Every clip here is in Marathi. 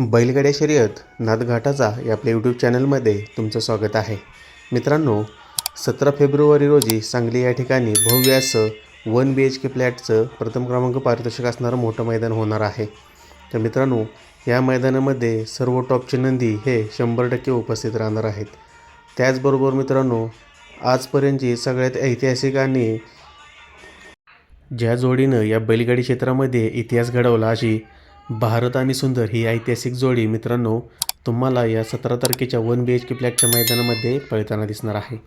बैलगाड्या शर्यत नादघाटाचा या आपल्या यूट्यूब चॅनलमध्ये तुमचं स्वागत आहे. मित्रांनो सतरा फेब्रुवारी रोजी सांगली या ठिकाणी भव्य असं वन बी एच के फ्लॅटचं प्रथम क्रमांक पारितोषिक असणारं मोठं मैदान होणार आहे. तर मित्रांनो या मैदानामध्ये सर्व टॉपचे नंदी हे शंभर टक्के उपस्थित राहणार आहेत. त्याचबरोबर मित्रांनो आजपर्यंतची सगळ्यात ऐतिहासिक आणि ज्या जोडीनं या बैलगाडी क्षेत्रामध्ये इतिहास घडवला अशी भारत आणि सुंदर ही ऐतिहासिक जोडी मित्रांनो तुम्हाला या सतरा तारखेच्या वन बी एच के फ्लॅटच्या मैदानामध्ये पळताना दिसणार आहे.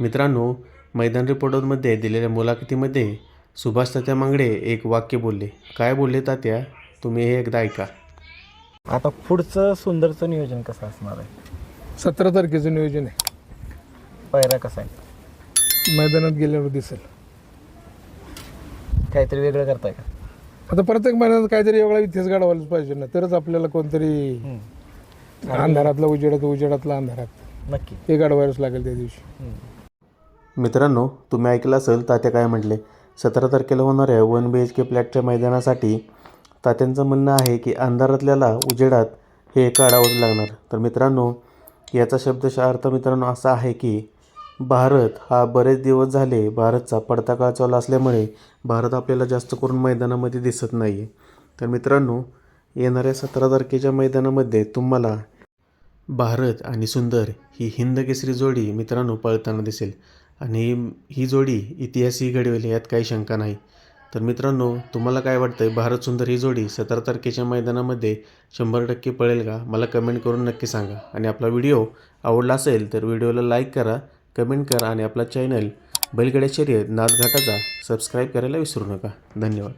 मित्रांनो मैदान रिपोर्टरमध्ये दिलेल्या मुलाखतीमध्ये सुभाष तात्या मांगडे एक वाक्य बोलले. काय बोलले तात्या? तुम्ही हे एकदा ऐका. आता पुढचं सुंदरचं नियोजन कसं असणार आहे? सतरा तारखेचं नियोजन आहे. पायऱ्या कसा आहे? मैदानात गेल्यावर दिसेल. काहीतरी वेगळं करताय का? आता प्रत्येक मैदानात काहीतरी वेगळा इतिहास घडवायलाच पाहिजे ना तरच आपल्याला कोणतरी अंधारातला उजेडात उजेडातला अंधारात. नक्की. ते घडवायलाच लागेल त्या दिवशी. मित्रांनो तुम्ही ऐकलं असेल तात्या काय म्हटले? सतरा तारखेला होणाऱ्या वन बी एच के फ्लॅटच्या मैदानासाठी तात्यांचं म्हणणं आहे की अंधारातल्याला उजेडात हे काढावंच लागणार. तर मित्रांनो याचा शब्दशः अर्थ मित्रांनो असा आहे की भारत हा बरेच दिवस झाले भारतचा पडता काळ चालू असल्यामुळे भारत आपल्याला जास्त करून मैदानामध्ये दिसत नाही आहे तर मित्रांनो येणाऱ्या सतरा तारखेच्या मैदानामध्ये तुम्हाला भारत आणि सुंदर ही हिंद केसरी जोडी मित्रांनो पळताना दिसेल. आणि ही जोडी इतिहासही घडवेल यात काही शंका नाही. तर मित्रांनो तुम्हाला काय वाटतं भारत सुंदर ही जोडी सतरा तारखेच्या मैदानामध्ये शंभर टक्के पळेल का? मला कमेंट करून नक्की सांगा. आणि आपला व्हिडिओ आवडला असेल तर व्हिडिओला लाईक करा कमेंट करा आणि आपला चॅनल बैलगड्या शर्यत नादघाटाचा सबस्क्राईब करायला विसरू नका. धन्यवाद.